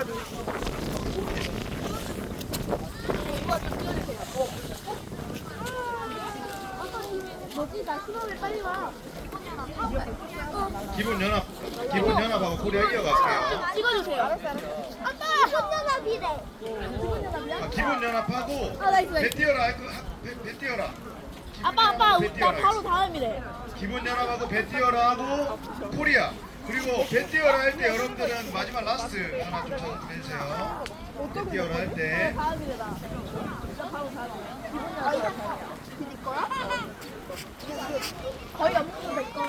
가가지고. 뭐지? 나 신호를 빨리 와. 기본 연합 기본 연합하고 코리아 이어갈게요. 찍어주세요. 아빠! 손연합이래. 아, 기본 연합하고 아, 나이스, 나이스. 배 뛰어라 할 거- 배, 배 뛰어라. 아빠, 아빠, 배 오빠 뛰어라. 바로 다음이래. 기본 연합하고 배 뛰어라 하고 코리아 그리고 배 뛰어라 할때 여러분들은 마지막 라스트 하나 좀 찾아주세요. 배 뛰어라 할때 없는 내. 거의 없는 거.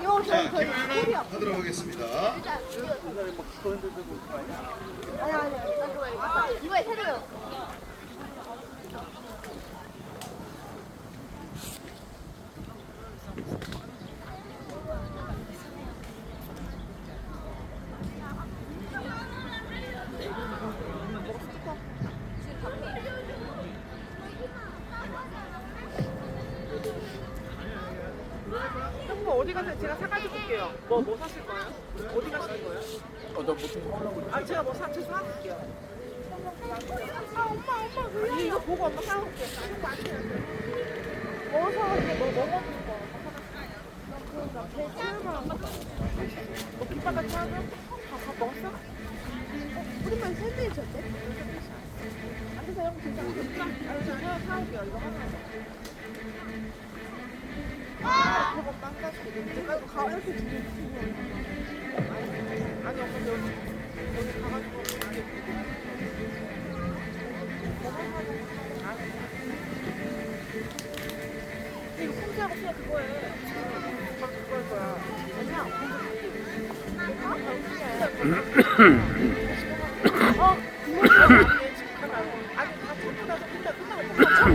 이거 자 저희 거의 연합 하도록 하겠습니다. 아니, 아니. 어디 가세요? 제가 사가지고 올게요. 뭐, 뭐 사실 거예요? 어디 가실 거예요? 어, 나 무슨 아, 제가 뭐 사, 제가 사올게요. 아, 엄마, 엄마, 그래. 이거 보고 엄마 사올게요. 뭐 사왔는데 뭐 먹었는 거. 배 채우면 뭐 김밥 같이 하죠? 다, 다 먹었어? 우리만 샌드위치였대? 안 돼서 형 진짜 아, 제가 사올게요. 이거 하나. 끝나,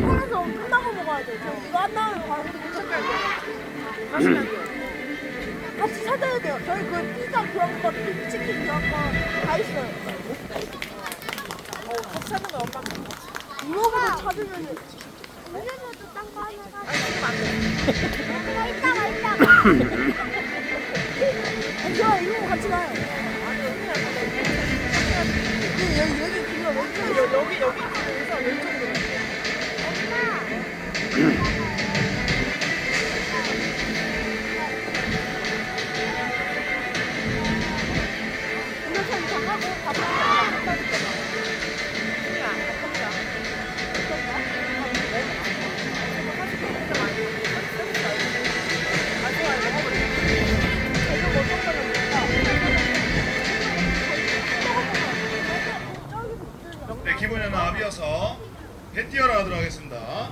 끝나고 먹어야 돼. 저 이거 안 나오면 바로 도착할 돼. 다시 갈게요. 같이 찾아야 돼요. 저희 그 피자 그런 거, 치킨 그런 거 다 있어요. 어, 같이 찾는 거 엄마. 이거보다 찾으면은. 우리는 딴거 하나 사. 아니, 지금 안 돼. 나 이따가, 이따가. 아, 좋아, 이거 같이 가요. 네 기본 연합 이어서 배 뛰어라 하도록 하겠습니다.